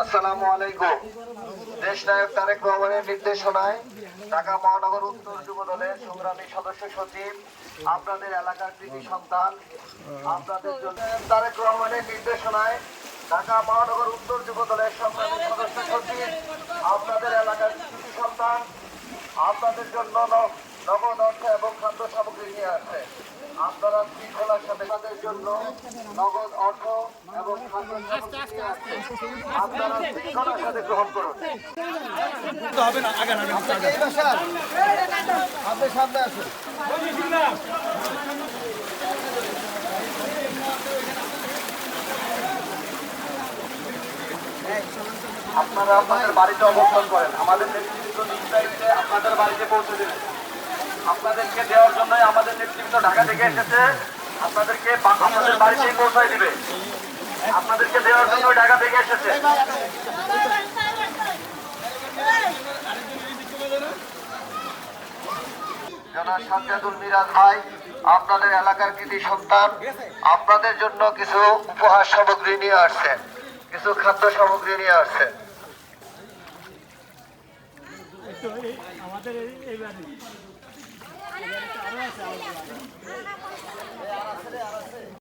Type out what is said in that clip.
আসসালামু আলাইকুম। দেশ নায়ক তারেক রহমানের নির্দেশনায় ঢাকা মহানগর উত্তর যুব দলের সংগ্রামী সদস্য সচিব, আপনাদের এলাকার কৃতি সন্তান, আপনাদের জন্য তারেক রহমানের নির্দেশনায় ঢাকা মহানগর উত্তর যুব দলের সংগ্রামী সদস্য সচিব, আপনাদের এলাকার কৃতি সন্তান, আপনাদের জন্য নগদ অর্থ এবং নিয়ে আপনারা শৃঙ্খলার সাথে তাদের জন্য নগদ অর্থ এবং আপনারা সাথে গ্রহণ করুন। আপনারা আপনাদের বাড়িতে অবস্থান করেন। আমাদের নেতৃত্ব আপনাদের বাড়িতে পৌঁছে দেবেন। আপনাদেরকে দেওয়ার জন্যই আমাদের নেতৃত্ব ঢাকা থেকে এসেছে। আপনাদেরকে আপনাদের বাড়িতেই পৌঁছায় দিবে। আপনাদেরকে দেওয়ার জন্য ঢাকা থেকে এসেছে। মিরাজ ভাই, আপনাদের এলাকার সন্তান, আপনাদের জন্য কিছু উপহার সামগ্রী নিয়ে আসছেন, কিছু খাদ্য সামগ্রী নিয়ে আসছেন। আমাদের এই এইবারে আরও আছে আরও আছে